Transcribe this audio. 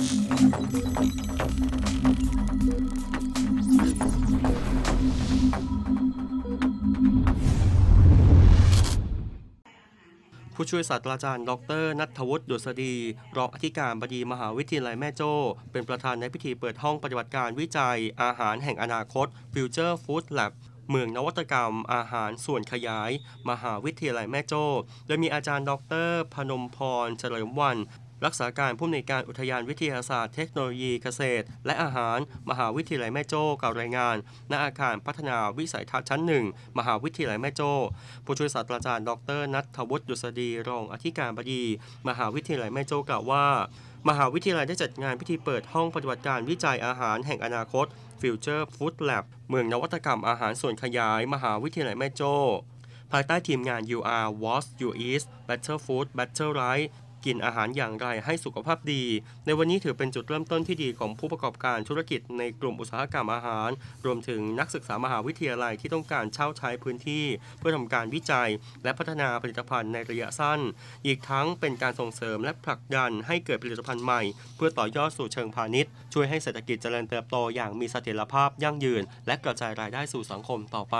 ผู้ช่วยศาสตราจารย์ ดรนัทวุฒิดุษฎีรองอธิการบดีมหาวิทยาลัยแม่โจ้ เป็นประธานในพิธีเปิดห้องปฏิบัติการวิจัย อาหารแห่งอนาคต Future Food Lab เมืองนวัตกรรม อาหารส่วนขยาย มหาวิทยาลัยแม่โจ้ โดยมีอาจารย์ ดร พนมพร เฉลิมวัน รักษาการผู้อำนวยการอุทยานวิทยาศาสตร์เทคโนโลยีเกษตร และอาหาร มหาวิทยาลัยแม่โจ้กล่าวรายงาน ณอาคารพัฒนาวิสัยทัศน์ชั้นหนึ่งมหาวิทยาลัยแม่โจ้ผู้ช่วยศาสตราจารย์ดรนัทวุฒิดุษฎีรองอธิการบดี มหาวิทยาลัยแม่โจ้กล่าวว่า มหาวิทยาลัยได้จัดงานพิธีเปิดห้องปฏิบัติการวิจัยอาหารแห่งอนาคต Future Food Lab เมืองนวัตกรรมอาหารส่วนขยาย มหาวิทยาลัยแม่โจ้ภายใต้ทีมงาน UR What You Eat Better Food Better Life กินอาหารอย่างไรให้สุขภาพดี ในวันนี้ถือเป็นจุดเริ่มต้นที่ดีของผู้ประกอบการธุรกิจในกลุ่มอุตสาหกรรมอาหาร รวมถึงนักศึกษามหาวิทยาลัยที่ต้องการเช่าใช้พื้นที่ เพื่อทำการวิจัย และพัฒนาผลิตภัณฑ์ในระยะสั้น อีกทั้งเป็นการส่งเสริมและผลักดันให้เกิดผลิตภัณฑ์ใหม่ เพื่อต่อยอดสู่เชิงพาณิชย์ ช่วยให้เศรษฐกิจเจริญเติบโตอย่างมีเสถียรภาพยั่งยืน และกระจายรายได้สู่สังคมต่อไป